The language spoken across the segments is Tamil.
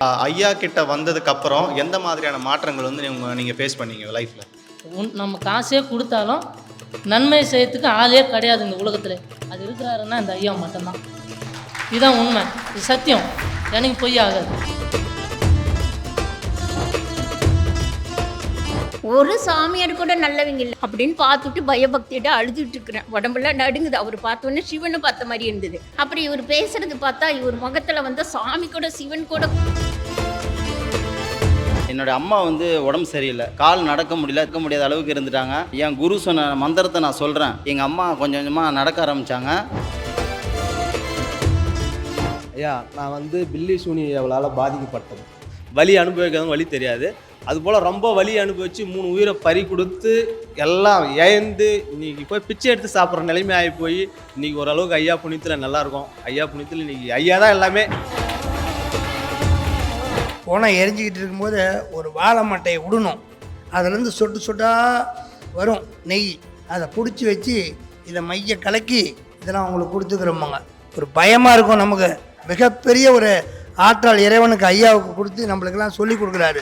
ஆஹ் ஐயா கிட்ட வந்ததுக்கு அப்புறம் எந்த மாதிரியான மாற்றங்கள் வந்து நீங்க நீங்க ஃபேஸ் பண்ணீங்க லைஃப்ல உன் நம்ம காசே கொடுத்தாலும் நன்மை செய்யறதுக்கு ஆளே கிடையாது இந்த உலகத்தில். அது இருக்கிறாருன்னா இந்த ஐயா மட்டும்தான். இதுதான் உண்மை. இது சத்தியம். எனக்கு பொய் ஆகாது ஒரு சாமியார் கூட நல்லவங்க இல்லை. அப்படின்னு பார்த்துட்டு பயபக்தியோட அழுதுட்டு இருக்கிறேன். உடம்பெல்லாம் நடுங்குது. அவர் பார்த்தோன்னே சிவனை பார்த்த மாதிரி இருந்தது. அப்புறம் இவர் பேசுறது பார்த்தா இவர் முகத்துல வந்து சாமி கூட சிவன் கூட. என்னோட அம்மா வந்து உடம்பு சரியில்லை. கால் நடக்க முடியல இருக்க முடியாத அளவுக்கு இருந்துட்டாங்க. என் குரு சொன்ன மந்திரத்தை நான் சொல்கிறேன் எங்கள் அம்மா கொஞ்சம் கொஞ்சமாக நடக்க ஆரம்பித்தாங்க ஐயா நான் வந்து பில்லி சூனியவளால் பாதிக்கப்பட்டது. வலி அனுபவிக்கிறதும் வலி தெரியாது. அதுபோல் ரொம்ப வலி அனுபவித்து மூணு உயிரை பறி கொடுத்து எல்லாம் ஏந்து இன்னைக்கு போய் பிச்சை எடுத்து சாப்பிட்ற நிலைமை ஆகி போய் இன்றைக்கி ஓரளவுக்கு ஐயா புண்ணியத்தில் நல்லாயிருக்கும் ஐயா புண்ணியத்தில் இன்றைக்கி ஐயா தான் எல்லாமே. போனால் எரிஞ்சிக்கிட்டு இருக்கும்போது ஒரு வாழை மட்டையை விடணும் அதுலேருந்து சொட்டு சொட்டாக வரும் நெய். அதை பிடிச்சி வச்சு இதை மைய கலக்கி இதெல்லாம் அவங்களுக்கு கொடுத்துக்கிறோமாங்க ஒரு பயமாக இருக்கும் நமக்கு. மிகப்பெரிய ஒரு ஆற்றல் இறைவனுக்கு ஐயாவுக்கு கொடுத்து நம்மளுக்கெல்லாம் சொல்லி கொடுக்குறாரு.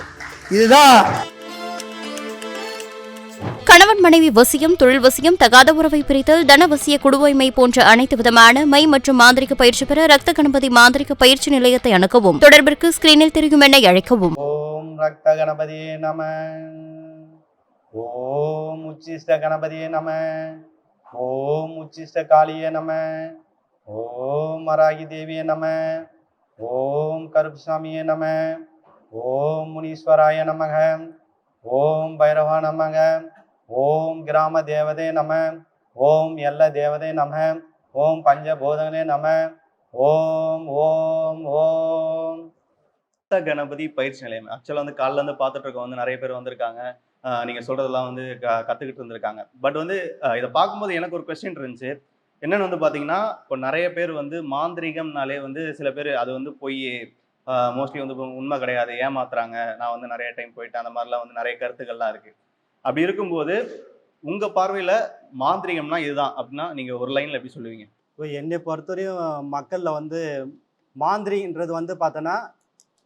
இதுதான். கணவன் மனைவி வசியம் தொழில் வசியம் தகாத உறவை பிரித்தல் தனவசிய குடுவைமை போன்ற அனைத்து விதமான மை மற்றும் மாந்திரிக பயிற்சி பெற ரத்த கணபதி மாந்திரிக பயிற்சி நிலையத்தை அணுகவும் தொடர்பிற்கு ஸ்கிரீனில் தெரியும் எண்ணை அழைக்கவும். ஓம் ரக்த கணபதியே நம. ஓம் உச்சிஷ்ட கணபதியே நம. ஓம் உச்சிஷ்ட காளியே நம. ஓம் மராகி தேவியே நம. ஓம் கருப்சாமியே நம. ஓம் முனீஸ்வராய நமக. ஓம் பைரவா நமக. ஓம் கிராம தேவதே நம. ஓம் எல்ல தேவதே நம. ஓம் பஞ்சபோதனே நம. ஓம் ஓம் ஓம். கணபதி பயிற்சி நிலையம். ஆக்சுவலாக வந்து காலில் இருந்து பார்த்துட்டு இருக்க வந்து நிறைய பேர் வந்திருக்காங்க. நீங்கள் சொல்கிறதெல்லாம் வந்து க- கற்றுக்கிட்டு இருந்திருக்காங்க. பட் வந்து இதை பார்க்கும்போது எனக்கு ஒரு கொஸ்டின் இருந்துச்சு. என்னென்னு வந்து பார்த்தீங்கன்னா இப்போ நிறைய பேர் வந்து மாந்திரீகம்னாலே வந்து சில பேர் அது வந்து பொய் மோஸ்ட்லி வந்து உண்மை கிடையாது. ஏமாத்துறாங்க. நான் வந்து நிறைய டைம் போயிட்டேன். அந்த மாதிரிலாம் வந்து நிறைய கருத்துக்கள்லாம் இருக்கு. அப்படி இருக்கும்போது உங்க பார்வையில மாந்திரிகம்னா இதுதான் அப்படின்னா நீங்க ஒரு லைன்ல எப்படி சொல்லுவீங்க? இப்போ என்னை பொறுத்தவரையும் மக்களில் வந்து மாந்திரின்றது வந்து பார்த்தோன்னா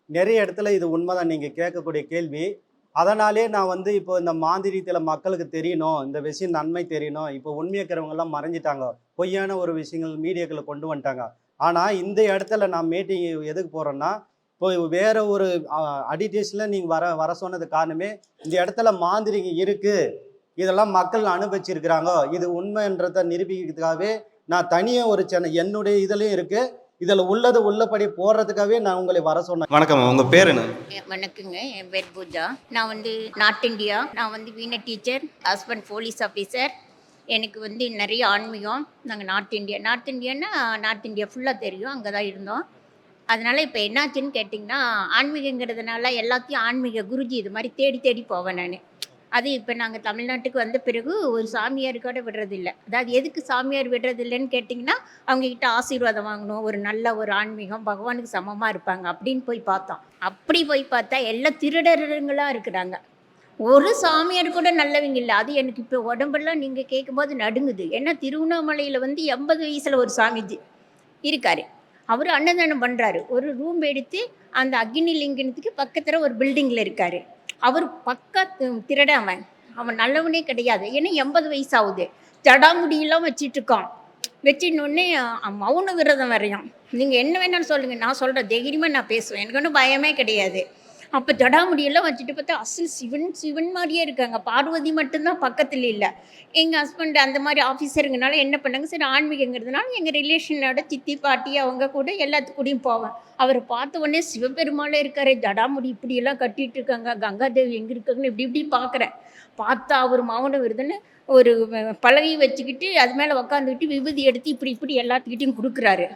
நிறைய இடத்துல இது உண்மைதான். நீங்கள் கேட்கக்கூடிய கேள்வி. அதனாலே நான் வந்து இப்போ இந்த மாந்திரியத்தில் மக்களுக்கு தெரியணும். இந்த விஷயம் நன்மை தெரியணும். இப்போ உண்மையாக்கிறவங்கெல்லாம் மறைஞ்சிட்டாங்க. பொய்யான ஒரு விஷயங்கள் மீடியாக்களை கொண்டு வந்துட்டாங்க. ஆனால் இந்த இடத்துல நான் மீட்டிங் எதுக்கு போகிறேன்னா இப்போ வேற ஒரு அடிடேஷனில் நீங்கள் வர வர சொன்னது காரணமே இந்த இடத்துல மாந்திரிகம் இருக்குது இதெல்லாம் மக்கள் அனுபவிச்சிருக்கிறாங்க. இது உண்மைன்றதை நிரூபிக்கிறதுக்காகவே நான் தனியாக ஒரு சேனல் என்னுடைய இதுலேயும் இருக்குது இதில் உள்ளது உள்ளபடி போடுறதுக்காகவே நான் உங்களை வர சொன்னேன். வணக்கம் உங்க பேர் என்ன? வணக்கங்க. என் பேர் பூஜா. நான் வந்து நார்த் இந்தியா. நான் வந்து வீணை டீச்சர் ஹஸ்பண்ட் போலீஸ் ஆஃபீஸர் எனக்கு வந்து நிறைய ஆன்மீகம். நாங்கள் நார்த் இந்தியா நார்த் இந்தியான்னா நார்த் இந்தியா ஃபுல்லாக தெரியும். அங்கே தான் இருந்தோம். அதனால் இப்போ என்னாச்சுன்னு கேட்டிங்கன்னா ஆன்மீகங்கிறதுனால எல்லாத்தையும் ஆன்மீக குருஜி இது மாதிரி தேடி தேடி போவேன் நான். அது இப்போ நாங்கள் தமிழ்நாட்டுக்கு வந்த பிறகு ஒரு சாமியார் கூட விடுறதில்ல. அதாவது எதுக்கு சாமியார் விடுறதில்லைன்னு கேட்டிங்கன்னா அவங்கக்கிட்ட ஆசீர்வாதம் வாங்கணும். ஒரு நல்ல ஒரு ஆன்மீகம் பகவானுக்கு சமமாக இருப்பாங்க அப்படின்னு போய் பார்த்தோம். அப்படி போய் பார்த்தா எல்லாம் திருடர்களாக இருக்கிறாங்க. ஒரு சாமியார் கூட நல்லவங்க இல்லை. அது எனக்கு இப்போ உடம்பெல்லாம் நீங்கள் கேட்கும்போது நடுங்குது. ஏன்னா திருவண்ணாமலையில் வந்து எண்பது வயசில் ஒரு சாமிஜி இருக்கார். அவர் அன்னதானம் பண்ணுறாரு ஒரு ரூம் எடுத்து அந்த அக்னி லிங்கனத்துக்கு பக்கத்தில் ஒரு பில்டிங்கில் இருக்கார். அவர் பக்கா திருடாமன் அவன் நல்லவனே கிடையாது. ஏன்னா எண்பது வயசு ஆகுது ஜடாமுடியெல்லாம் வச்சிட்டு இருக்கான். வச்சிடனோடனே மௌன விரதம் வரையும். நீங்கள் என்ன வேணாலும் சொல்லுங்கள் நான் சொல்கிறேன் தைரியமாக நான் பேசுவேன். எனக்கு ஒன்றும் பயமே கிடையாது. அப்போ ஜடாமுடியெல்லாம் வச்சுட்டு பார்த்தா அசல் சிவன் சிவன் மாதிரியே இருக்காங்க. பார்வதி மட்டும்தான் பக்கத்தில் இல்லை. எங்கள் ஹஸ்பண்ட் அந்த மாதிரி ஆஃபீஸருங்கனால என்ன பண்ணாங்க? சரி ஆன்மீகங்கிறதுனால எங்கள் ரிலேஷனோட சித்தி பாட்டி அவங்க கூட எல்லாத்துக்கூடையும் போவேன். அவரை பார்த்த உடனே சிவபெருமாளே இருக்காரு ஜடாமுடி இப்படியெல்லாம் கட்டிட்டு இருக்காங்க. கங்காதேவி எங்கே இருக்காங்கன்னு இப்படி இப்படி பார்க்குறேன். பார்த்தா அவர் மௌன விருதுன்னு ஒரு வ- பலகை வச்சுக்கிட்டு அது மேலே உக்காந்துக்கிட்டு விபதி எடுத்து இப்படி இப்படி எல்லாத்துக்கிட்டையும் கொடுக்குறாரு.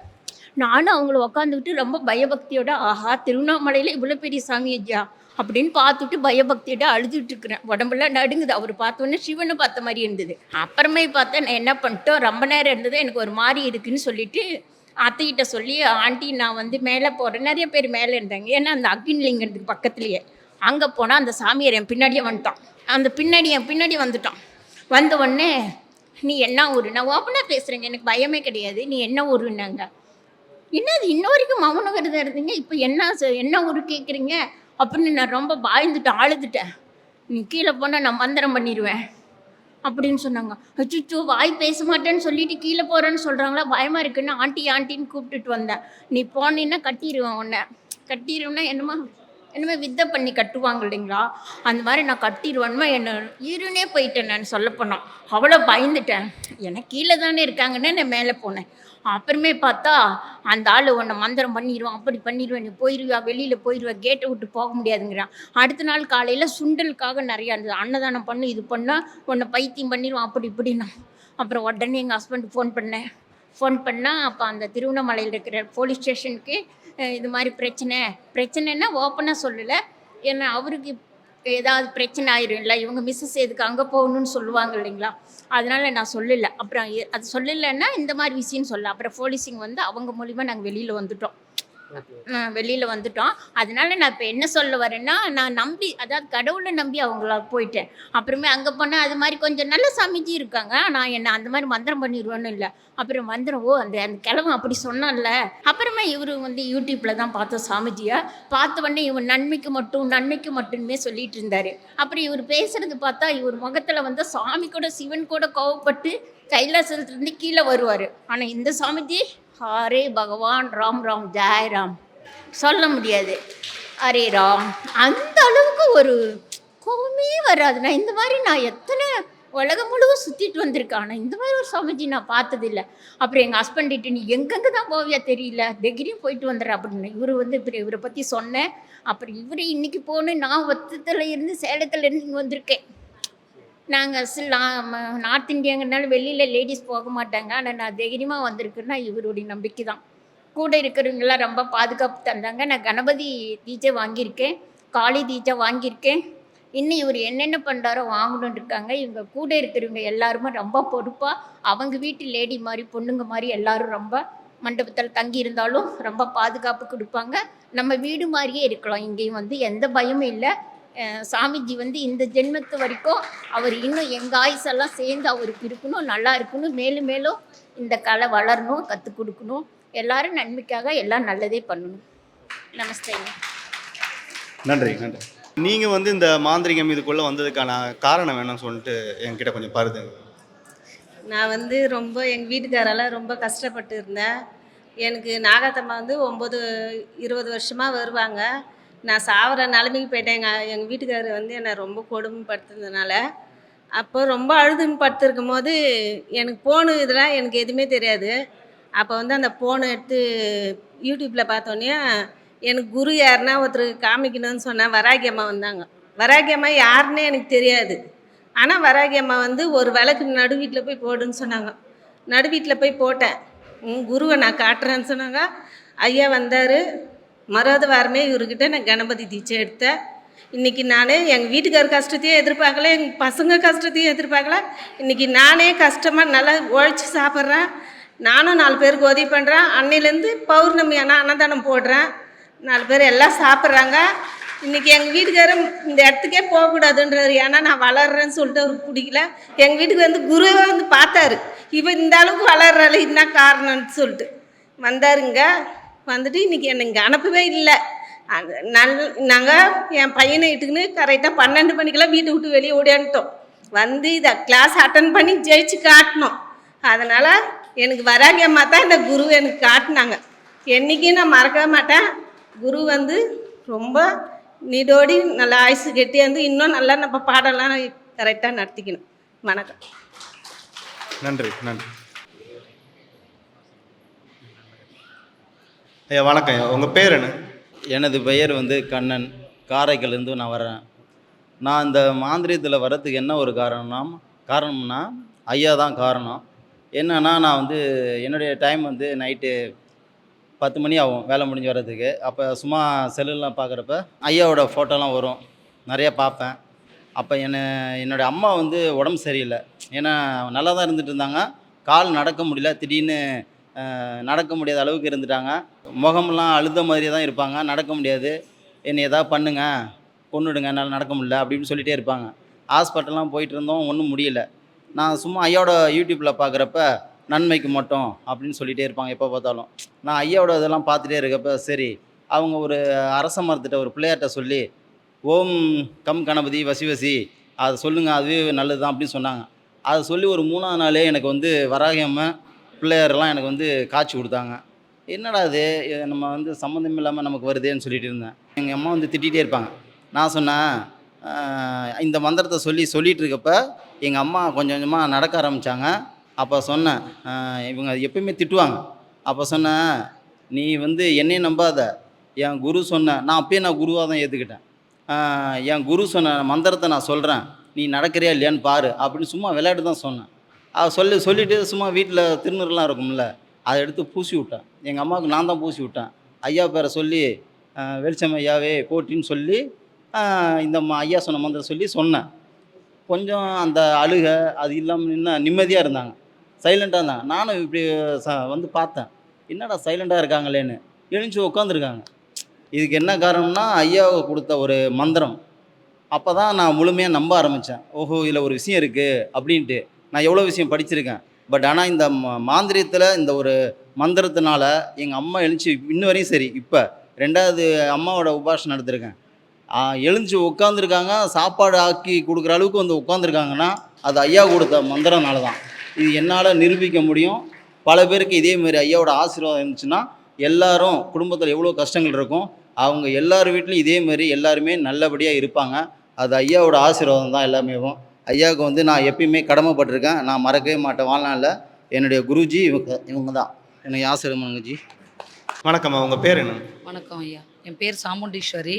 நானும் அவங்கள உக்காந்துக்கிட்டு ரொம்ப பயபக்தியோட ஆஹா திருவண்ணாமலையில் இவ்வளோ பெரிய சாமி ஐயா? அப்படின்னு பார்த்துட்டு பயபக்தியோட அழுதுட்டு இருக்கிறேன். உடம்புலாம் நடுங்குது. அவர் பார்த்தோன்னே சிவனை பார்த்த மாதிரி இருந்தது. அப்புறமே பார்த்தா நான் என்ன பண்ணிட்டோம்? ரொம்ப நேரம் இருந்தது. எனக்கு ஒரு மாதிரி இருக்குன்னு சொல்லிட்டு அத்தைகிட்ட சொல்லி ஆண்டி நான் வந்து மேலே போகிறேன் நிறைய பேர் மேலே இருந்தாங்க. ஏன்னா அந்த அக்னிலிங்கத்துக்கு பக்கத்துலேயே. அங்கே போனால் அந்த சாமியார் என் பின்னாடியே வந்துட்டான். அந்த பின்னாடி என் பின்னாடி வந்துட்டான். வந்த உடனே நீ என்ன ஊருன்னா? நான் ஓப்பனாக பேசுகிறேங்க எனக்கு பயமே கிடையாது. நீ என்ன ஊருன்னாங்க? என்னது இன்ன வரைக்கும் மௌன விரதம் இருந்தீங்க? இப்போ என்ன செ- என்ன ஊர் கேட்குறீங்க அப்படின்னு நான் ரொம்ப பாய்ந்துட்டேன் அழுதுட்டேன் நீ கீழே போனால் நான் மந்திரம் பண்ணிடுவேன் அப்படின்னு சொன்னாங்க. அச்சுச்சோ வாய் பேச மாட்டேன்னு சொல்லிட்டு கீழே போகிறேன்னு சொல்கிறாங்களா பயமாக இருக்குன்னு ஆண்டி ஆண்டின்னு கூப்பிட்டுட்டு வந்தேன். நீ போனீன்னா கட்டிடுவேன் உன்னை. கட்டிடுவேன்னா என்னமா என்னமே வித்தை பண்ணி கட்டுவாங்க இல்லைங்களா? அந்த மாதிரி நான் கட்டிடுவேன்மா என்ன இருனே போயிட்டேன் நான் சொல்ல போனோம் அவ்வளோ பயந்துட்டேன். எனக்கு கீழே தானே இருக்காங்கன்னு நான் மேலே போனேன். அப்புறமே பார்த்தா அந்த ஆள் உன்னை மந்திரம் பண்ணிடுவான் அப்படி பண்ணிடுவேன் நீ போயிடுவியா வெளியில் போயிடுவா கேட்டை விட்டு போக முடியாதுங்கிறான். அடுத்த நாள் காலையில் சுண்டலுக்காக நிறையா இருந்தது அன்னதானம் பண்ணு இது பண்ணால் உன்னை பைத்தியம் பண்ணிடுவான் அப்படி இப்படின்னா. அப்புறம் உடனே எங்கள் ஹஸ்பண்ட் ஃபோன் பண்ணேன். ஃபோன் பண்ணால் அப்போ அந்த திருவண்ணாமலையில் இருக்கிற போலீஸ் ஸ்டேஷனுக்கு இது மாதிரி பிரச்சனை. பிரச்சனைன்னா ஓப்பனாக சொல்லலை. ஏன்னா அவருக்கு ஏதாவது பிரச்சனை ஆயிரும் இல்லை இவங்க மிஸ்ஸஸ் எதுக்கு அங்கே போகணும்னு சொல்லுவாங்க இல்லைங்களா? அதனால நான் சொல்லலை. அப்புறம் அது சொல்லலைன்னா இந்த மாதிரி விஷயம் சொல்ல அப்புறம் போலீஸிங் வந்து அவங்க மூலிமா நாங்கள் வெளியில் வந்துட்டோம். வெளியில் வந்துட்டோம். அதனால நான் இப்போ என்ன சொல்ல வரேன்னா நான் நம்பி அதாவது கடவுளை நம்பி அவங்கள போயிட்டேன். அப்புறமே அங்கே போனால் அது மாதிரி கொஞ்சம் நல்ல சாமிஜி இருக்காங்க. நான் என்ன அந்த மாதிரி மந்திரம் பண்ணிடுவேன்னு இல்லை. அப்புறம் மந்திரம் ஓ அந்த அந்த கிழவன் அப்படி சொன்னான்ல. அப்புறமே இவர் வந்து யூடியூப்பில் தான் பார்த்தோம் சாமிஜியை. பார்த்த உடனே இவர் நன்மைக்கு மட்டும் நன்மைக்கு மட்டுமே சொல்லிட்டு இருந்தார். அப்புறம் இவர் பேசுறது பார்த்தா இவர் முகத்தில் வந்து சாமி கூட சிவன் கூட கோவப்பட்டு கைலாசத்துலேருந்து கீழே வருவார். ஆனால் இந்த சாமிஜி ஹரே பகவான் ராம் ராம் ஜெய் ராம். சொல்ல முடியாது. ஹரே ராம். அந்த அளவுக்கு ஒரு கோபமே வராது. நான் இந்த மாதிரி நான் எத்தனை உலகம் முழுவதும் சுற்றிட்டு வந்திருக்கேன். ஆனால் இந்த மாதிரி ஒரு சுவாமிஜி நான் பார்த்ததில்ல. அப்புறம் எங்கள் ஹஸ்பண்ட்கிட்ட நீ எங்கெங்கே தான் போவியா தெரியல? டிகிரியும் போயிட்டு வந்துடுற. அப்படின்னு இவர் வந்து இப்படி இவரை பற்றி சொன்னேன். அப்புறம் இவர் இன்றைக்கி போகணும் நான் ஒத்தத்தில் இருந்து சேலத்தில் இருந்து இங்கே வந்திருக்கேன். நாங்கள் நார்த் இந்தியாங்கிறனால வெளியில் லேடிஸ் போக மாட்டாங்க. ஆனால் நான் தைரியமாக வந்திருக்குன்னா இவருடைய நம்பிக்கை தான் கூட இருக்கிறவங்களாம் ரொம்ப பாதுகாப்பு தந்தாங்க. நான் கணபதி தீஜை வாங்கியிருக்கேன். காளி தீஜை வாங்கியிருக்கேன். இன்னும் இவர் என்னென்ன பண்ணுறாரோ வாங்கணும்னு இருக்காங்க. இவங்க கூட இருக்கிறவங்க எல்லாருமே ரொம்ப பொறுப்பாக அவங்க வீட்டு லேடி மாதிரி பொண்ணுங்க மாதிரி எல்லாரும் ரொம்ப மண்டபத்தில் தங்கி இருந்தாலும் ரொம்ப பாதுகாப்பு கொடுப்பாங்க. நம்ம வீடு மாதிரியே இருக்கலாம். இங்கேயும் வந்து எந்த பயமும் இல்லை. சாமிஜி வந்து இந்த ஜென்மத்து வரைக்கும் அவர் இன்னும் எங்கள் ஆயுசெல்லாம் சேர்ந்து அவருக்கு இருக்கணும் நல்லா இருக்கணும் மேலும் மேலும் இந்த கலை வளரணும் கற்றுக் கொடுக்கணும். எல்லாரும் நன்மைக்காக எல்லாம் நல்லதே பண்ணணும். நமஸ்தேங்க நன்றி நன்றி. நீங்க வந்து இந்த மாந்திரிகம் இதுக்குள்ள வந்ததுக்கான காரணம் என்னன்னு சொல்லிட்டு என்கிட்ட கொஞ்சம் பருது நான் வந்து ரொம்ப எங்கள் வீட்டுக்காரெல்லாம் ரொம்ப கஷ்டப்பட்டு இருந்தேன். எனக்கு நாகாத்தம்மா வந்து ஒம்பது இருபது வருஷமாக வருவாங்க. நான் சாவர நிலைமைக்கு போயிட்டேன் எங்கள் எங்கள் வீட்டுக்காரர் வந்து என்னை ரொம்ப கொடுமைப்படுத்துனதுனால அப்போ ரொம்ப அழுதுன்னு போது எனக்கு ஃபோனு இதெல்லாம் எனக்கு எதுவுமே தெரியாது. அப்போ வந்து அந்த ஃபோனை எடுத்து யூடியூப்பில் பார்த்தோன்னே எனக்கு குரு யாருன்னா ஒருத்தர் காமிக்கணும்னு சொன்னேன் வராகி அம்மா வந்தாங்க. வராகி அம்மா யாருன்னே எனக்கு தெரியாது. ஆனால் வராகி அம்மா வந்து ஒரு விளக்கு நடு வீட்டில் போய் போடுன்னு சொன்னாங்க. நடு வீட்டில் போய் போட்டேன். உன் குருவை நான் காட்டுறேன்னு சொன்னாங்க. ஐயா வந்தார். மறுபடி வாரமே இவர்கிட்ட நான் கணபதி தீட்சை எடுத்தேன். இன்றைக்கி நானே எங்கள் வீட்டுக்கார் கஷ்டத்தையும் எதிர்பார்க்கல எங்கள் பசங்க கஷ்டத்தையும் எதிர்பார்க்கல. இன்றைக்கி நானே கஷ்டமாக நல்லா உழைச்சி சாப்பிட்றேன். நானும் நாலு பேருக்கு உதவி பண்ணுறேன் அன்னையிலேருந்து பௌர்ணமி ஆனால் அன்னதானம் போடுறேன். நாலு பேர் எல்லாம் சாப்பிட்றாங்க. இன்றைக்கி எங்கள் வீட்டுக்காரர் இந்த இடத்துக்கே போகக்கூடாதுன்றாரு. ஏன்னா நான் வளர்றேன்னு சொல்லிட்டு அவருக்கு பிடிக்கல. எங்கள் வீட்டுக்கு வந்து குருவை வந்து பார்த்தாரு. இவன் இந்த அளவுக்கு வளர்றாள் என்ன காரணம்னு சொல்லிட்டு. வந்தாருங்க. வந்துட்டு இன்றைக்கி என்னை இங்கே அனுப்பவே இல்லை. நல் நாங்கள் என் பையனை இட்டுக்குன்னு கரெக்டாக பன்னெண்டு மணிக்கெல்லாம் வீட்டை விட்டு வெளியே ஓடியான்ட்டோம் வந்து இதை கிளாஸ் அட்டன் பண்ணி ஜெயிச்சு காட்டினோம். அதனால் எனக்கு வராங்க அம்மா தான் இந்த குரு எனக்கு காட்டினாங்க. என்றைக்கும் நான் மறக்கவே மாட்டேன். குரு வந்து ரொம்ப நீடோடி நல்லா ஆயுசு கெட்டி வந்து இன்னும் நல்லா நம்ம பாடலாம் கரெக்டாக நடத்திக்கணும். வணக்கம். நன்றி நன்றி. ஐயா வணக்கம். ஐயா உங்கள் பேர் என்ன? எனது பெயர் வந்து கண்ணன். காரைக்கல்லேருந்து நான் வரேன் நான் இந்த மாந்திரியத்தில் வர்றதுக்கு என்ன ஒரு காரணம்னா காரணம்னா ஐயா தான் காரணம். என்னன்னா நான் வந்து என்னுடைய டைம் வந்து நைட்டு பத்து மணி ஆகும் வேலை முடிஞ்சு வர்றதுக்கு. அப்போ சும்மா செல்லுலாம் பார்க்குறப்ப ஐயாவோட ஃபோட்டோலாம் வரும். நிறைய பார்ப்பேன். அப்போ என்னை என்னுடைய அம்மா வந்து உடம்பு சரியில்லை. ஏன்னா நல்லா தான் இருந்துகிட்டு இருந்தாங்க. கால் நடக்க முடியல. திடீர்னு நடக்க முடியாத அளவுக்கு இருந்துட்டாங்க. முகமெல்லாம் அழுத மாதிரியே தான் இருப்பாங்க. நடக்க முடியாது. என்னை எதாவது பண்ணுங்க கொண்டுடுங்க என்னால் நடக்க முடியல அப்படின்னு சொல்லிட்டே இருப்பாங்க. ஹாஸ்பிட்டல்லாம் போயிட்டு இருந்தோம். ஒன்றும் முடியல. நான் சும்மா ஐயாவோட யூடியூப்பில் பார்க்குறப்ப நன்மைக்கு மட்டும் அப்படின்னு சொல்லிகிட்டே இருப்பாங்க எப்போ பார்த்தாலும். நான் ஐயாவோட இதெல்லாம் பார்த்துட்டே இருக்கப்ப சரி அவங்க ஒரு அரச மரத்திட்ட ஒரு பிள்ளையார்கிட்ட சொல்லி ஓம் கம் கணபதி வசி வசி. அதை சொல்லுங்கள் அதுவே நல்லது தான் அப்படின்னு சொன்னாங்க. அதை சொல்லி ஒரு மூணாவது நாளே எனக்கு வந்து வராகம்மை பிள்ளையாரெலாம் எனக்கு வந்து காய்ச்சி கொடுத்தாங்க. என்னடா இது? நம்ம வந்து சம்மந்தம் இல்லாமல் நமக்கு வருதேன்னு சொல்லிட்டு இருந்தேன். எங்கள் அம்மா வந்து திட்டிகிட்டே இருப்பாங்க. நான் சொன்னேன் இந்த மந்திரத்தை சொல்லி சொல்லிகிட்டு இருக்கப்ப எங்கள் அம்மா கொஞ்சம் கொஞ்சமாக நடக்க ஆரம்பித்தாங்க அப்போ சொன்னேன் இவங்க எப்பயுமே திட்டுவாங்க. அப்போ சொன்னேன் நீ வந்து என்னையும் நம்பாத. என் குரு சொன்ன நான் அப்பயே நான் குருவாக தான் ஏற்றுக்கிட்டேன் என் குரு சொன்ன மந்திரத்தை நான் சொல்கிறேன் நீ நடக்கிறியா இல்லையான்னு பாரு. அப்படின்னு சும்மா விளையாட்டு தான் சொன்னேன். சொல்லி சொல்லிவிட்டு சும்மா வீட்டில் திருநூறுலாம் இருக்கும்ல அதை எடுத்து பூசி விட்டேன். எங்கள் அம்மாவுக்கு நான் தான் பூசி விட்டேன். ஐயா பேரை சொல்லி வெளிச்சம் ஐயாவே போட்டின்னு சொல்லி இந்த ஐயா சொன்ன மந்திரம் சொல்லி சொன்னேன். கொஞ்சம் அந்த அழுக அது இல்லாமல் நின்று நிம்மதியாக இருந்தாங்க. சைலண்ட்டாக இருந்தாங்க. நானும் இப்படி ச வந்து பார்த்தேன். என்னடா சைலண்ட்டாக இருக்காங்களேன்னு. எழுந்து உட்காந்துருக்காங்க இதுக்கு என்ன காரணம்னா ஐயாவுக்கு கொடுத்த ஒரு மந்திரம். அப்போ தான் நான் முழுமையாக நம்ப ஆரம்பித்தேன் ஓஹோ இதில் ஒரு விஷயம் இருக்குது அப்படின்ட்டு. நான் எவ்வளோ விஷயம் படிச்சிருக்கேன். பட் ஆனால் இந்த மாந்திரியத்தில் இந்த ஒரு மந்திரத்தினால எங்கள் அம்மா எழுந்துச்சு இன்ன வரையும் சரி. இப்போ ரெண்டாவது அம்மாவோட உபாஷன் நடத்திருக்கேன் எழுந்து உட்காந்துருக்காங்க சாப்பாடு ஆக்கி கொடுக்குற அளவுக்கு வந்து உட்காந்துருக்காங்கன்னா அது ஐயா கொடுத்த மந்திரனால தான் இது என்னால் நிரூபிக்க முடியும். பல பேருக்கு இதே மாதிரி ஐயாவோட ஆசீர்வாதம் இருந்துச்சுன்னா எல்லாரும் குடும்பத்தில் எவ்வளோ கஷ்டங்கள் இருக்கும் அவங்க எல்லார் வீட்லேயும் இதே மாதிரி எல்லாருமே நல்லபடியாக இருப்பாங்க. அது ஐயாவோட ஆசீர்வாதம் தான் எல்லாமே. ஐயாவுக்கு வந்து நான் எப்பயுமே கடமைப்பட்டிருக்கேன். நான் மறக்கவே மாட்டேன். வாழ்நாளில் என்னுடைய குருஜி இவங்க இவங்க தான். எனக்கு ஆசீர்வாதம் பண்ணுங்க ஜி வணக்கம்மா உங்க பேர் என்ன? வணக்கம் ஐயா. என் பேர் சாமுண்டீஸ்வரி.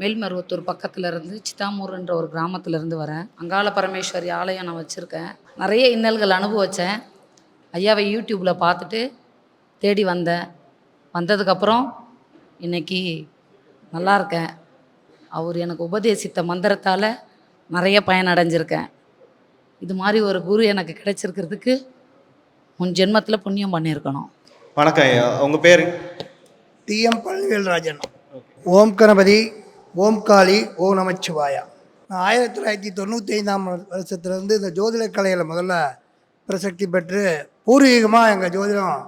மேல்மருவத்தூர் பக்கத்துல இருந்து சித்தாமூர்ன்ற ஒரு கிராமத்துல இருந்து வரேன். அங்காள பரமேஸ்வரி ஆலயம் நான் வச்சுருக்கேன். நிறைய இன்னல்கள் அனுபவித்தேன் ஐயாவை யூடியூப்பில் பார்த்துட்டு தேடி வந்தேன். வந்ததுக்கப்புறம் இன்னைக்கு நல்லா இருக்கேன். அவர் எனக்கு உபதேசித்த மந்திரத்தால் நிறைய பயனடைஞ்சிருக்கேன். இது மாதிரி ஒரு குரு எனக்கு கிடைச்சிருக்கிறதுக்கு முன் ஜென்மத்தில் புண்ணியம் பண்ணியிருக்கணும். வணக்கம் ஐயா. உங்க பேர்? டிஎம் பழனிவேல்ராஜன். ஓம் கணபதி ஓம் காளி ஓம் நமச்சிவாயா. நான் ஆயிரத்தி தொள்ளாயிரத்தி தொண்ணூற்றி ஐந்தாம் வருஷத்துலேருந்து இந்த ஜோதிட கலையில் முதல்ல பிரசக்தி பெற்று பூர்வீகமாக எங்கள் ஜோதிடம்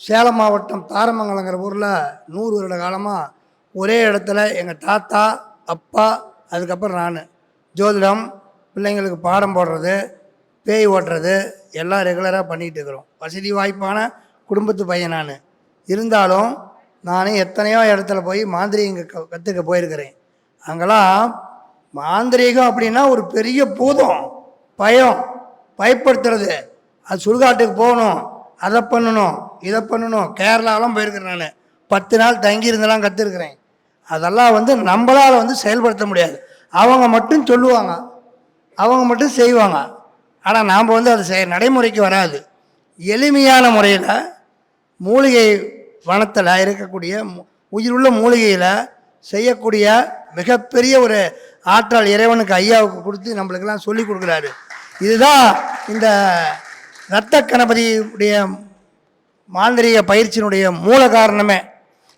சேலம் மாவட்டம் தாரமங்கலங்கிற ஊரில் நூறு வருட காலமாக ஒரே இடத்துல எங்கள் தாத்தா அப்பா அதுக்கப்புறம் நான். ஜோதிடம் பிள்ளைங்களுக்கு பாடம் போடுறது பேய் ஓட்டுறது எல்லாம் ரெகுலராக பண்ணிகிட்டு இருக்கிறோம். வசதி வாய்ப்பான குடும்பத்து பையன் நான். இருந்தாலும் நான் எத்தனையோ இடத்துல போய் மாந்திரீகம் க கற்றுக்க போயிருக்கிறேன். அங்கெல்லாம் மாந்திரீகம் அப்படின்னா ஒரு பெரிய பூதம் பயம் பயப்படுத்துறது. அது சுடுகாட்டுக்கு போகணும் அதை பண்ணணும் இதை பண்ணணும். கேரளாலாம் போயிருக்கிறேன் நான். பத்து நாள் தங்கியிருந்தெல்லாம் கற்றுருக்குறேன் அதெல்லாம் வந்து நம்மளால் வந்து செயல்படுத்த முடியாது. அவங்க மட்டும் சொல்லுவாங்க. அவங்க மட்டும் செய்வாங்க. ஆனால் நாம் வந்து அது செய் நடைமுறைக்கு வராது. எளிமையான முறையில் மூலிகை வனத்தில் இருக்கக்கூடிய மு- உயிருள்ள மூலிகையில் செய்யக்கூடிய மிகப்பெரிய ஒரு ஆற்றல் இறைவனுக்கு ஐயாவுக்கு கொடுத்து நம்மளுக்கெல்லாம் சொல்லி கொடுக்குறாரு. இதுதான் இந்த இரத்த கணபதியுடைய மாந்திரீக பயிற்சியினுடைய மூல காரணமே.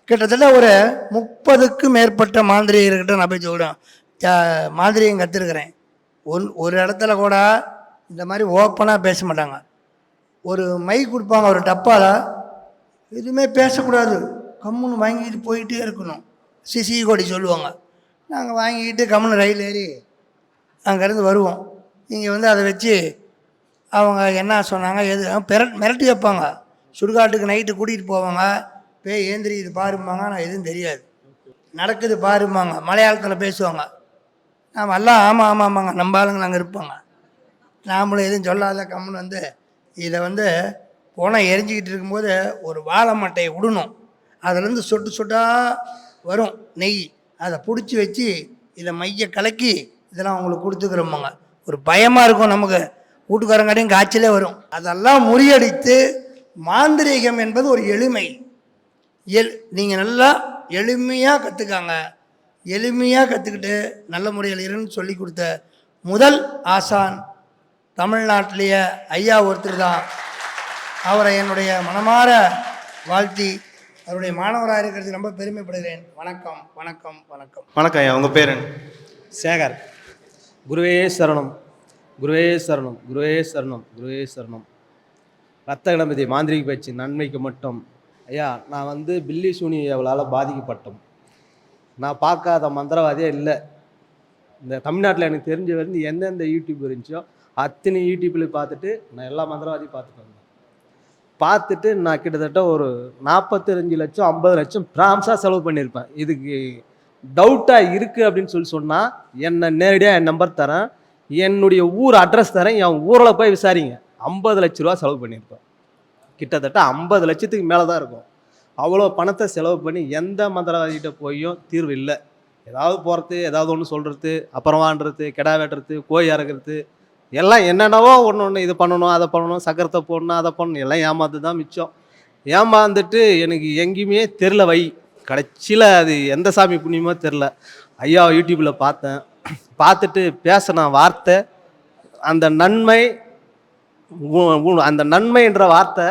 கிட்டத்தட்ட ஒரு முப்பதுக்கு மேற்பட்ட மாந்திரிகர்கிட்ட நான் போய் சொல்கிறேன் மாந்திரிகம் கற்றுருக்குறேன் ஒன் ஒரு இடத்துல கூட இந்த மாதிரி ஓப்பனாக பேச மாட்டாங்க. ஒரு மை கொடுப்பாங்க ஒரு டப்பாவில் எதுவுமே பேசக்கூடாது. கம்முன்னு வாங்கிட்டு போயிட்டே இருக்கணும். சிசி கொடி சொல்லுவாங்க. நாங்கள் வாங்கிக்கிட்டு கம்முன்னு ரயில் ஏறி அங்கேருந்து வருவோம். இங்கே வந்து அதை வச்சு அவங்க என்ன சொன்னாங்க எது பெர மிரட்டி வைப்பாங்க. சுடுகாட்டுக்கு நைட்டு கூட்டிகிட்டு போவாங்க. பேய் ஏந்திரி இது பாரும்பாங்க. நான் எதுவும் தெரியாது. நடக்குது பாரும்பாங்க. மலையாளத்தில் பேசுவாங்க. நாம் எல்லாம் ஆமாம் ஆமாம் ஆமாங்க. நம்ம ஆளுங்க நாங்கள் இருப்பாங்க. நாமளும் எதுவும் சொல்லாத கம்முன்னு வந்து இதை வந்து போனால் எரிஞ்சிக்கிட்டு இருக்கும்போது ஒரு வாழை மட்டையை விடணும் அதுலேருந்து சொட்டு சொட்டாக வரும் நெய். அதை பிடிச்சி வச்சு இதை மைய கலக்கி இதெல்லாம் அவங்களுக்கு கொடுத்துக்கிறோமாங்க. ஒரு பயமாக இருக்கும் நமக்கு. வீட்டுக்காரங்காட்டியும் காய்ச்சலே வரும். அதெல்லாம் முறியடித்து மாந்திரீகம் என்பது ஒரு எளிமை. எல் நீங்கள் நல்லா எளிமையாக கற்றுக்காங்க எளிமையாக கற்றுக்கிட்டு நல்ல முறையில் இருன்னு சொல்லி கொடுத்த முதல் ஆசான் தமிழ்நாட்டிலேயே ஐயா ஒருத்தர் தான். அவரை என்னுடைய மனமார வாழ்த்தி அவருடைய மாணவராக இருக்கிறது ரொம்ப பெருமைப்படுகிறேன். வணக்கம் வணக்கம் வணக்கம். வணக்கம் ஐயா உங்க பேர் சேகர். குருவே சரணம் குருவே சரணம் குருவே சரணம் குருவே சரணம். ரத்த கணபதி மாந்திரிக பயிற்சி நன்மைக்கு மட்டும். ஐயா நான் வந்து பில்லி சூனியவளால் பாதிக்கப்பட்டோம். நான் பார்க்காத மந்திரவாதியே இல்லை. இந்த தமிழ்நாட்டில் எனக்கு தெரிஞ்ச வரைந்து எந்தெந்த யூடியூப் இருந்துச்சோ அத்தனை யூடியூப்பில் பார்த்துட்டு நான் எல்லா மந்திரவாதியும் பார்த்துட்டு வந்தேன். பார்த்துட்டு நான் கிட்டத்தட்ட ஒரு நாற்பத்தஞ்சு லட்சம் ஐம்பது லட்சம் ப்ராம்ஸாக செலவு பண்ணியிருப்பேன். இதுக்கு டவுட்டாக இருக்குது அப்படின்னு சொல்லி சொன்னால் என்னை நேரடியாக என் நம்பர் தரேன். என்னுடைய ஊர் அட்ரஸ் தரேன். என் ஊரில் போய் விசாரிங்க. ஐம்பது லட்ச ரூபா செலவு பண்ணியிருப்பேன். கிட்டத்தட்ட ஐம்பது லட்சத்துக்கு மேலே தான் இருக்கும். அவ்வளோ பணத்தை செலவு பண்ணி எந்த மந்திரவாதிகிட்ட போயும் தீர்வு இல்லை. ஏதாவது போகிறது ஏதாவது ஒன்று சொல்கிறது அப்புறமான்றது கெடா வெட்டுறது கோய் இறக்குறது எல்லாம் என்னென்னவோ ஒன்று ஒன்று இது பண்ணணும் அதை பண்ணணும் சக்கரத்தை போடணும் அதை பண்ணணும் எல்லாம் ஏமாந்து தான் மிச்சம். ஏமாந்துட்டு எனக்கு எங்கேயுமே தெரில வை. கடைசியில் அது எந்த சாமி புண்ணியமோ தெரில ஐயா யூடியூப்பில் பார்த்தேன். பார்த்துட்டு பேசின வார்த்தை அந்த நன்மை அந்த நன்மைன்ற வார்த்தை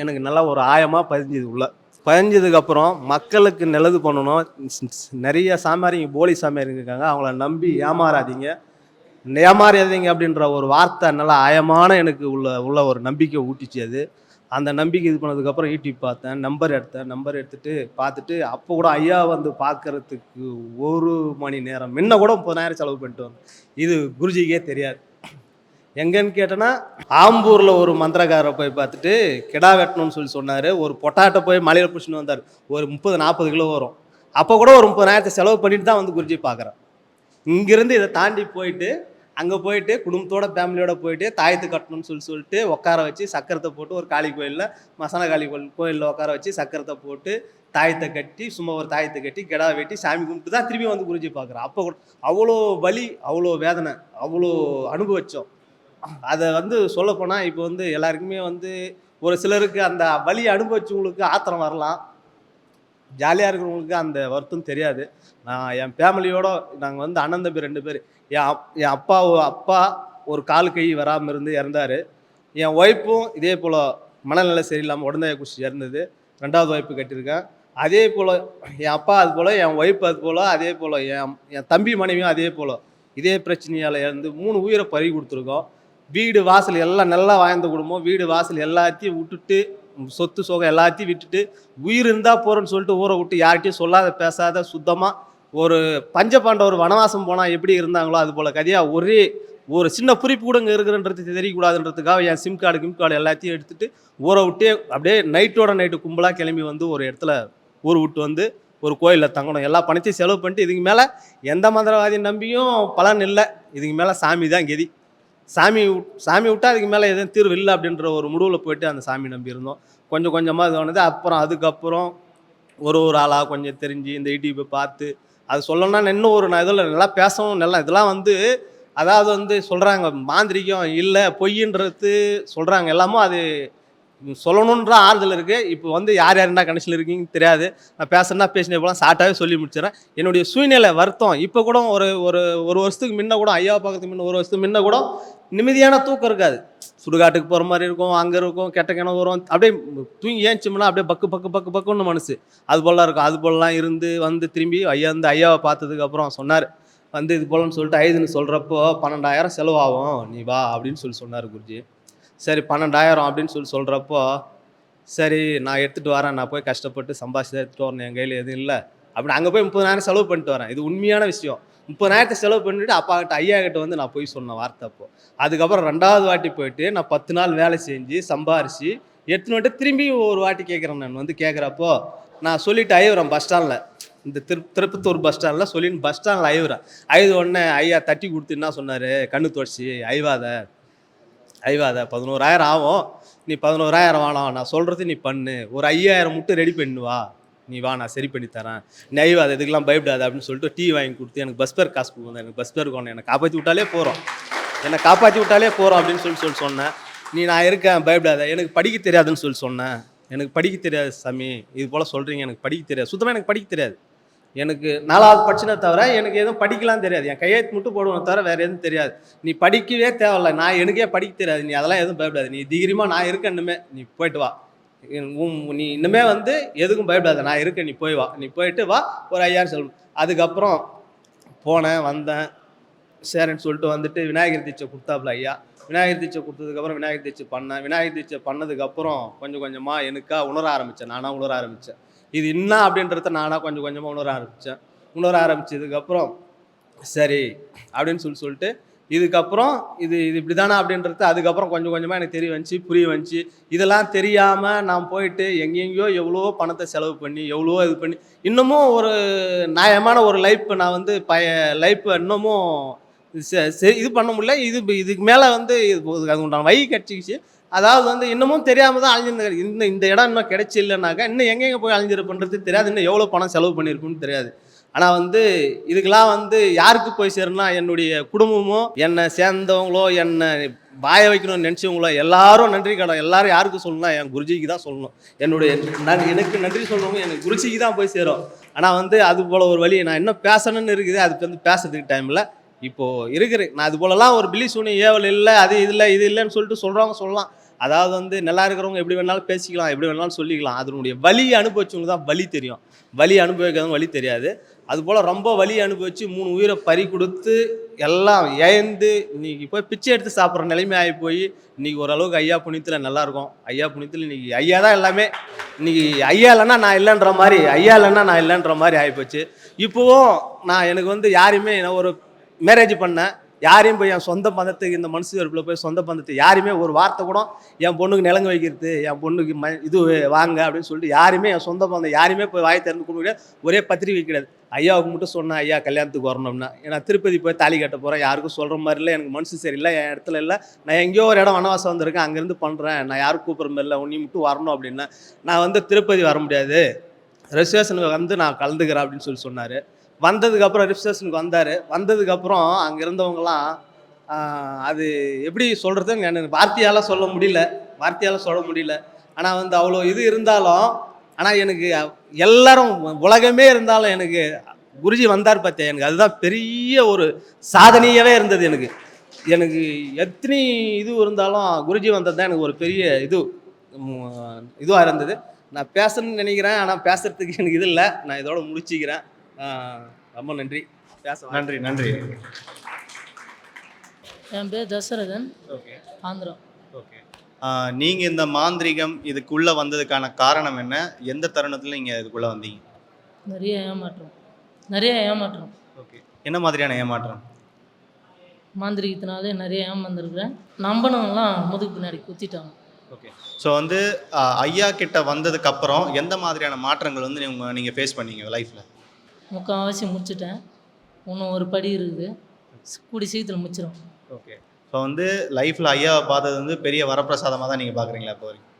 எனக்கு நல்லா ஒரு ஆயமாக பதிஞ்சுது உள்ள. பதிஞ்சதுக்கப்புறம் மக்களுக்கு நல்லது பண்ணணும். நிறைய சாமியாரிங்க போலி சாமியாரிங்க இருக்காங்க. அவங்கள நம்பி ஏமாறாதீங்க. ஏமாறாதீங்க அப்படின்ற ஒரு வார்த்தை நல்லா ஆயமான எனக்கு உள்ள உள்ள ஒரு நம்பிக்கை ஊட்டிச்சு அது. அந்த நம்பிக்கை இது பண்ணதுக்கப்புறம் யூடியூப் பார்த்தேன் நம்பர் எடுத்தேன். நம்பர் எடுத்துட்டு பார்த்துட்டு அப்போ கூட ஐயா வந்து பார்க்கறதுக்கு ஒரு மணி நேரம். முன்ன கூட முப்பதாயிரம் செலவு பண்ணிட்டு வந்தேன். இது குருஜிக்கே தெரியாது. எங்கன்னு கேட்டேன்னா ஆம்பூரில் ஒரு மந்திரக்காரரை போய் பார்த்துட்டு கிடா வெட்டணும்னு சொல்லி சொன்னார். ஒரு பொட்டாட்டை போய் மலையில் பிடிச்சின்னு வந்தார். ஒரு முப்பது நாற்பது கிலோ வரும். அப்போ கூட ஒரு முப்பதாயிரத்தை செலவு பண்ணிட்டு தான் வந்து குருஜி பார்க்குறேன். இங்கேருந்து இதை தாண்டி போயிட்டு அங்கே போயிட்டு குடும்பத்தோட ஃபேமிலியோட போயிட்டு தாயத்து கட்டணும்னு சொல்லி சொல்லிட்டு உட்கார வச்சு சக்கரத்தை போட்டு ஒரு காளி கோயிலில் மசாலா காளி கோயில் கோயிலில் உட்கார வச்சு சக்கரத்தை போட்டு தாயத்தை கட்டி சும்மா ஒரு தாயத்தை கட்டி கிடா வெட்டி சாமி கும்பிட்டு தான் திரும்பி வந்து குருஜி பார்க்குறேன். அப்போ கூட அவ்வளோ வலி அவ்வளோ வேதனை அவ்வளோ அனுபவிச்சோம். அதை வந்து சொல்லப்போனால் இப்போ வந்து எல்லாருக்குமே வந்து ஒரு சிலருக்கு அந்த வழியை அனுபவிச்சவங்களுக்கு ஆத்திரம் வரலாம். ஜாலியாக இருக்கிறவங்களுக்கு அந்த வருத்தம் தெரியாது. நான் என் ஃபேமிலியோட நாங்கள் வந்து அண்ணன் தம்பி ரெண்டு பேர். என் அப் என் அப்பா அப்பா ஒரு கால் கை வராமல் இருந்து இறந்தார். என் ஒய்ஃபும் இதே போல் மனநிலை சரியில்லாமல் உடனே குச்சி இறந்தது. ரெண்டாவது ஒய்ஃபு கட்டியிருக்கேன். அதே போல் என் அப்பா அது போல் என் ஒய்ஃப் அது போல் அதே போல் என் என் தம்பி மனைவியும் அதே போல். இதே பிரச்சனையால் இறந்து மூணு உயிரை பறி கொடுத்துருக்கோம். வீடு வாசல் எல்லாம் நல்லா வாழ்ந்த குடும்பம். வீடு வாசல் எல்லாத்தையும் விட்டுட்டு சொத்து சோகம் எல்லாத்தையும் விட்டுட்டு உயிர் இருந்தால் போகிறேன்னு சொல்லிட்டு ஊரை விட்டு யார்கிட்டயும் சொல்லாத பேசாத சுத்தமாக ஒரு பஞ்ச பாண்டவர் வனவாசம் போனால் எப்படி இருந்தாங்களோ அது போல் கதையாக ஒரே ஒரு சின்ன குறிப்பு கூட இங்கே இருக்கிறன்றது தெரியக்கூடாதுன்றதுக்காக என் சிம் கார்டு கிம் கார்டு எல்லாத்தையும் எடுத்துட்டு ஊரை விட்டே அப்படியே நைட்டோட நைட்டு கும்பலாக கிளம்பி வந்து ஒரு இடத்துல ஊர் விட்டு வந்து ஒரு கோயிலில் தங்கணும். எல்லா பணத்தையும் செலவு பண்ணிட்டு இதுக்கு மேலே எந்த மந்திரவாதியை நம்பியும் பலன் இல்லை. இதுக்கு மேலே சாமி தான் கெதி. சாமி சாமி விட்டால் அதுக்கு மேலே எதுவும் தீர்வு இல்லை அப்படின்ற ஒரு முடிவில் போயிட்டு அந்த சாமி நம்பியிருந்தோம். கொஞ்சம் கொஞ்சமாக இது ஆனது அப்புறம் அதுக்கப்புறம் ஒரு ஒரு ஆளாக கொஞ்சம் தெரிஞ்சு இந்த யூடியூப்பை பார்த்து அது சொல்லணும்னா இன்னும் ஒரு நான் இதில் நல்லா பேசவும் நல்லா இதெல்லாம் வந்து அதாவது வந்து சொல்கிறாங்க மாந்திரிகம் இல்லை பொய்ன்றது சொல்கிறாங்க எல்லாமும் அது சொல்லணுன்ற ஆறுதல் இருக்குது இப்போ வந்து யார் யார் என்ன இருக்கீங்கன்னு தெரியாது. நான் பேசுறேன்னா பேசினே போகலாம் ஷார்ட்டாகவே சொல்லி முடிச்சிடறேன். என்னுடைய சூழ்நிலை வருத்தம். இப்போ கூட ஒரு ஒரு ஒரு வருஷத்துக்கு முன்ன கூட ஐயா பார்க்கறதுக்கு முன்ன ஒரு வருஷத்துக்கு முன்ன கூட நிம்மதியான தூக்கம் இருக்காது. சுடுகாட்டுக்கு போகிற மாதிரி இருக்கும். அங்கே இருக்கும். கெட்ட கிணவு வரும். அப்படியே தூங்கி ஏஞ்சிச்சோம்னா அப்படியே பக்கு பக்கு பக்கு பக்குன்னு மனசு. அது போலலாம் இருக்கும். அது போலலாம் இருந்து வந்து திரும்பி ஐயா வந்து ஐயாவை பார்த்ததுக்கப்புறம் சொன்னார். வந்து இது போலன்னு சொல்லிட்டு ஐதுன்னு சொல்கிறப்போ பன்னெண்டாயிரம் செலவாகும். நீ வா அப்படின்னு சொல்லி சொன்னார் குருஜி. சரி பன்னெண்டாயிரம் அப்படின்னு சொல்லி சொல்கிறப்போ சரி நான் எடுத்துகிட்டு வரேன் நான் போய் கஷ்டப்பட்டு சம்பாதிச்சு எடுத்துகிட்டு வரணும் என் கையில் எதுவும் இல்லை. அப்படி அங்கே போய் முப்பதாயிரம் செலவு பண்ணிட்டு வரேன். இது உண்மையான விஷயம். முப்பதாயிரத்தை செலவு பண்ணிட்டு அப்பா கிட்ட ஐயா கிட்ட வந்து நான் போய் சொன்ன வார்த்தை அப்போ. அதுக்கப்புறம் ரெண்டாவது வாட்டி போயிட்டு நான் பத்து நாள் வேலை செஞ்சு சம்பாரிச்சு எடுத்துன்னு வந்துட்டு திரும்பி ஒரு வாட்டி கேட்குறேன் நான் வந்து கேட்குறப்போ நான் சொல்லிட்டு ஐவரேன் பஸ் ஸ்டாண்டில் இந்த திரு திருப்பத்தூர் பஸ் ஸ்டாண்டில் சொல்லின்னு பஸ் ஸ்டாண்டில் ஐவரேன் ஐது உடனே ஐயா தட்டி கொடுத்து என்ன சொன்னார்? கண்ணு துவச்சி ஐவாத ஐவாத பதினோராயிரம் ஆகும். நீ பதினோராயிரம் வேணாம் நான் சொல்கிறது நீ பண்ணு. ஒரு ஐயாயிரம் மட்டும் ரெடி பண்ணுவா நீ வா நான் சரி பண்ணி தரேன். நீ ஐவாத இதுக்கெல்லாம் பயப்படாத அப்படின்னு சொல்லிட்டு டீ வாங்கி கொடுத்து எனக்கு பஸ் பேர் காசு கொடுங்க எனக்கு பஸ் பேர் கொண்டு என்னை காப்பாற்றி விட்டாலே போகிறோம் என்னை காப்பாற்றி விட்டாலே போகிறோம் அப்படின்னு சொல்லி சொல்லி சொன்னேன். நீ நான் இருக்கேன் பயப்படாத. எனக்கு படிக்க தெரியாதுன்னு சொல்லி சொன்னேன். எனக்கு படிக்க தெரியாது சாமி. இது போல் சொல்கிறீங்க எனக்கு படிக்க தெரியாது. சுத்தமாக எனக்கு படிக்க தெரியாது. எனக்கு நாலாவது படிச்சுனே தவிர எனக்கு எதுவும் படிக்கலாம் தெரியாது. என் கையெழுத்து மட்டும் போடுவேன் தவிர வேறு எதுவும் தெரியாது. நீ படிக்கவே தேவையில்ல. நான் எனக்கே படிக்க தெரியாது. நீ அதெல்லாம் எதுவும் பயப்படாது. நீ தைரியமாக நான் இருக்கேன் இன்னுமே நீ போயிட்டு வா. உன் நீ இன்னுமே வந்து எதுக்கும் பயப்படாத. நான் இருக்கேன். நீ போய் வா. நீ போயிட்டு வா. ஒரு ஐயாயிரம் சொல்லணும் அதுக்கப்புறம் போனேன் வந்தேன். சரின்னு சொல்லிட்டு வந்துட்டு விநாயகர் தீட்சை கொடுத்தாப்புல ஐயா. விநாயகர் தீட்சை கொடுத்ததுக்கப்புறம் விநாயகர் தீட்சை பண்ணேன். விநாயகர் தீட்சை பண்ணதுக்கப்புறம் கொஞ்சம் கொஞ்சமாக எனக்காக உணர ஆரம்பித்தேன் நானாக உணர ஆரம்பித்தேன் இது என்ன அப்படின்றத நானாக கொஞ்சம் கொஞ்சமாக உணர ஆரம்பித்தேன் உணர ஆரம்பித்ததுக்கப்புறம் சரி அப்படின்னு சொல்லி சொல்லிட்டு இதுக்கப்புறம் இது இது இப்படி தானே அப்படின்றது அதுக்கப்புறம் கொஞ்சம் கொஞ்சமாக எனக்கு தெரிய வந்துச்சு புரிய வந்துச்சு. இதெல்லாம் தெரியாமல் நான் போயிட்டு எங்கெங்கேயோ எவ்வளோ பணத்தை செலவு பண்ணி எவ்வளோ இது பண்ணி இன்னமும் ஒரு நியாயமான ஒரு லைஃப் நான் வந்து பய லைஃப் இன்னமும் இது பண்ண முடியல இது இதுக்கு மேலே வந்து இது அது உண்டான வழி கிடச்சிக்கிச்சு. அதாவது வந்து இன்னமும் தெரியாமல் தான் அழிஞ்சிருந்து இந்த இந்த இடம் இன்னும் கிடைச்சி இல்லைனாக்கா இன்னும் எங்கெங்கே போய் அழிஞ்சிருப்புன்றது தெரியாது. இன்னும் எவ்வளோ பணம் செலவு பண்ணியிருக்குன்னு தெரியாது. ஆனால் வந்து இதுக்கெல்லாம் வந்து யாருக்கு போய் சேரும்னா என்னுடைய குடும்பமோ என்னை சேர்ந்தவங்களோ என்னை வாய வைக்கணும்னு நினச்சவங்களோ எல்லாரும் நன்றி கடன் எல்லாரும் யாருக்கு சொல்லணும்னா என் குருஜிக்கு தான் சொல்லணும். என்னுடைய நன் எனக்கு நன்றி சொல்லணும் எனக்கு குருஜிக்கு தான் போய் சேரும். ஆனால் வந்து அது போல் ஒரு வழி நான் என்ன பேசணும்னு இருக்குது. அதுக்கு வந்து பேசுறதுக்கு டைமில் இப்போது இருக்கிறேன் நான் அது போலலாம் ஒரு பிலி சூனி ஏவல் இல்லை அது இது இல்லை இது இல்லைன்னு சொல்லிட்டு சொல்கிறவங்க சொல்லலாம். அதாவது வந்து நல்லா இருக்கிறவங்க எப்படி வேணாலும் பேசிக்கலாம் எப்படி வேணாலும் சொல்லிக்கலாம். அதனுடைய வலி அனுபவிச்சவங்க தான் வலி தெரியும். வலி அனுபவிக்காதவங்க வலி தெரியாது. அதுபோல் ரொம்ப வலி அனுபவித்து மூணு உயிரை பறி கொடுத்து எல்லாம் ஏந்து இன்னைக்கு போய் பிச்சை எடுத்து சாப்பிட்ற நிலைமை ஆகி போய் இன்றைக்கி ஓரளவுக்கு ஐயா புனித்தில் நல்லாயிருக்கும் ஐயா புனித்தில் இன்னைக்கு ஐயா தான் எல்லாமே. இன்றைக்கி ஐயா இல்லைன்னா நான் இல்லைன்ற மாதிரி ஐயா இல்லைன்னா நான் இல்லைன்ற மாதிரி ஆகிப்போச்சு இப்போவும் நான் எனக்கு வந்து யாரையுமே நான் ஒரு மேரேஜ் பண்ணேன். யாரையும் போய் என் சொந்த பந்தத்துக்கு இந்த மனசு வெறுப்பில் போய் சொந்த பந்தத்தை யாருமே ஒரு வார்த்தை கூட என் பொண்ணுக்கு நிலங்கு வைக்கிறது என் பொண்ணுக்கு ம இது வாங்க அப்படின்னு சொல்லிட்டு யாருமே என் சொந்த பந்தம் யாருமே போய் வாய் திறந்து கொடுக்க ஒரே பத்திரிக்கை கிடையாது ஐயாவுக்கு மட்டும் சொன்னேன் ஐயா கல்யாணத்துக்கு வரணும்னா. நான் திருப்பதி போய் தாலி கட்ட போகிறேன் யாருக்கும் சொல்கிற மாதிரி இல்லை எனக்கு மனசு சரியில்லை என் இடத்துல இல்லை. நான் எங்கேயோ ஒரு இடம் வனவாசம் வந்திருக்கேன் அங்கேருந்து பண்ணுறேன் நான் யாரும் கூப்பிட்ற மாதிரி இல்லை உன்னி மட்டும் வரணும் அப்படின்னா நான் வந்து திருப்பதி வர முடியாது. ரிசர்வேஷனுக்கு வந்து நான் கலந்துக்கிறேன் அப்படின்னு சொல்லி சொன்னார். வந்ததுக்கப்புறம் ரிப்ஸ்டேஷனுக்கு வந்தார். வந்ததுக்கப்புறம் அங்கே இருந்தவங்கலாம் அது எப்படி சொல்கிறது எனக்கு வார்த்தையால் சொல்ல முடியல. வார்த்தையால் சொல்ல முடியல. ஆனால் வந்து அவ்வளோ இது இருந்தாலும் ஆனால் எனக்கு எல்லாரும் உலகமே இருந்தாலும் எனக்கு குருஜி வந்தார் பார்த்தியா எனக்கு அதுதான் பெரிய ஒரு சாதனையாகவே இருந்தது எனக்கு. எனக்கு எத்தனை இது இருந்தாலும் குருஜி வந்தது தான் எனக்கு ஒரு பெரிய இது இதுவாக இருந்தது. நான் பேசணும்னு நினைக்கிறேன். ஆனால் பேசுறதுக்கு எனக்கு இது இல்லை. நான் இதோட முடிச்சிக்கிறேன். ரொம்ப நன்றி. நன்றி நன்றி. என் பேர் தசரதன். ஓகே. ஆந்திரா ஓகே. நீங்கள் இந்த மாந்திரிகம் இதுக்குள்ளே வந்ததுக்கான காரணம் என்ன? எந்த தருணத்தில் நீங்கள் இதுக்குள்ளே வந்தீங்க? நிறைய ஏமாற்றம். நிறைய ஏமாற்றம். ஓகே. என்ன மாதிரியான ஏமாற்றம்? மாந்திரிகத்தினாலே நிறைய ஏமாந்துருக்குறேன். நம்பனவங்களாம் முதுகு பின்னாடி குத்திட்டாங்க. ஓகே. ஸோ வந்து ஐயா கிட்ட வந்ததுக்கு அப்புறம் எந்த மாதிரியான மாற்றங்கள் வந்து நீங்கள் நீங்கள் ஃபேஸ் பண்ணீங்க லைஃப்பில் முக்கால்வாசி முடிச்சிட்டேன். இன்னும் ஒரு படி இருக்குது. கூடி சீக்கிரத்தில் முடிச்சிடும் ஓகே. ஸோ வந்து லைஃப்பில் ஐயாவை பார்த்தது வந்து பெரிய வரப்பிரசாதமாக தான் நீங்கள் பார்க்குறீங்களா இப்போ வரைக்கும்?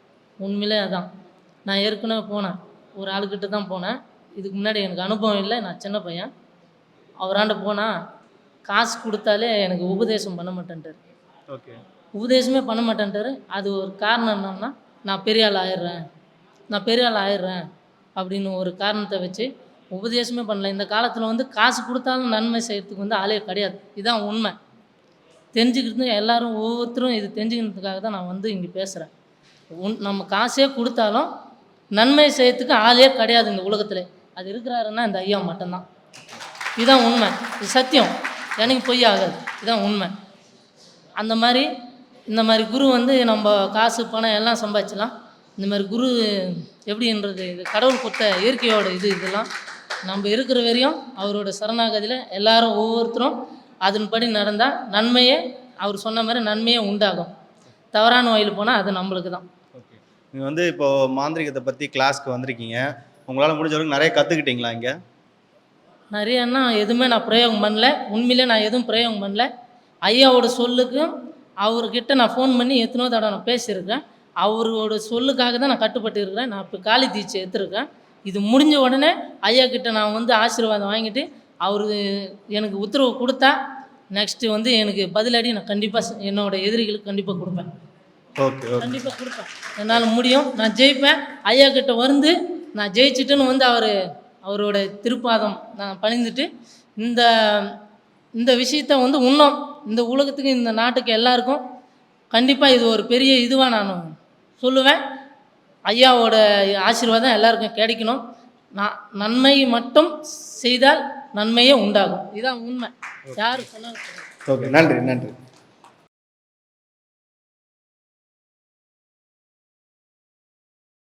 உண்மையிலே அதான். நான் ஏற்கனவே போனேன். ஒரு ஆளுக்கிட்ட தான் போனேன். இதுக்கு முன்னாடி எனக்கு அனுபவம் இல்லை. நான் சின்ன பையன். அவராண்ட போனால் காசு கொடுத்தாலே எனக்கு உபதேசம் பண்ண மாட்டேன்ட்டார். ஓகே. உபதேசமே பண்ண மாட்டேன்ட்டாரு. அது ஒரு காரணம் என்னன்னா நான் பெரிய ஆள் ஆயிடுறேன். நான் பெரிய ஆள் ஆயிடுறேன். அப்படின்னு ஒரு காரணத்தை வச்சு உபதேசமே பண்ணல. இந்த காலத்தில் வந்து காசு கொடுத்தாலும் நன்மை செய்கிறதுக்கு வந்து ஆளே கிடையாது. இதுதான் உண்மை. தெரிஞ்சுக்கிறது எல்லாரும் ஒவ்வொருத்தரும் இது தெரிஞ்சுக்கிறதுக்காக தான் நான் வந்து இங்கே பேசுகிறேன் உன் நம்ம காசே கொடுத்தாலும் நன்மை செய்யறதுக்கு ஆளே கிடையாது இந்த உலகத்தில். அது இருக்கிறாருன்னா இந்த ஐயா மட்டும்தான். இதுதான் உண்மை. இது சத்தியம். எனக்கு பொய் ஆகாது. இதுதான் உண்மை. அந்த மாதிரி இந்த மாதிரி குரு வந்து நம்ம காசு பணம் எல்லாம் சம்பாதிச்சலாம். இந்த மாதிரி குரு எப்படின்றது இது கடவுள் கொடுத்த இயற்கையோட இது இதெல்லாம் நம்ம இருக்கிற வரையும் அவரோட சரணாகதியில் எல்லாரும் ஒவ்வொருத்தரும் அதன்படி நடந்தால் நன்மையே அவர் சொன்ன மாதிரி நன்மையே உண்டாகும். தவறான வழியில் போனால் அது நம்மளுக்கு தான். ஓகே. நீங்கள் வந்து இப்போது மாந்திரிகத்தை பற்றி கிளாஸ்க்கு வந்திருக்கீங்க. உங்களால் முடிஞ்ச வரைக்கும் நிறைய கற்றுக்கிட்டீங்களா இங்கே? நிறையன்னா எதுவுமே நான் பிரயோகம் பண்ணல. உண்மையிலே நான் எதுவும் பிரயோகம் பண்ணல. ஐயாவோட சொல்லுக்கு அவர்கிட்ட நான் ஃபோன் பண்ணி எத்தனோ தடவை நான் பேசியிருக்கேன். அவரோட சொல்லுக்காக தான் நான் கட்டுப்பட்டு இருக்கிறேன். நான் இப்போ காலி தீட்சை எடுத்திருக்கேன். இது முடிஞ்ச உடனே ஐயா கிட்ட நான் வந்து ஆசீர்வாதம் வாங்கிட்டு அவர் எனக்கு உத்தரவு கொடுத்தா நெக்ஸ்ட்டு வந்து எனக்கு பதிலடி நான் கண்டிப்பாக என்னோட எதிரிகளுக்கு கண்டிப்பாக கொடுப்பேன். ஓகே கண்டிப்பாக கொடுப்பேன். என்னால் முடியும். நான் ஜெயிப்பேன். ஐயா கிட்ட வந்து நான் ஜெயிச்சிட்டுன்னு வந்து அவர் அவரோட திருப்பாதம் நான் பணிந்துட்டு இந்த இந்த விஷயத்த வந்து இன்னும் இந்த உலகத்துக்கு இந்த நாட்டுக்கு எல்லாருக்கும் கண்டிப்பாக இது ஒரு பெரிய இதுவாக நான் சொல்லுவேன். ஐயாவோட ஆசீர்வாதம் எல்லாருக்கும் கிடைக்கணும். நான் நன்மை மட்டும் செய்தால் நன்மையே உண்டாகும். இதுதான் உண்மை. யார் சொன்னாலும் ஓகே நன்றி நன்றி.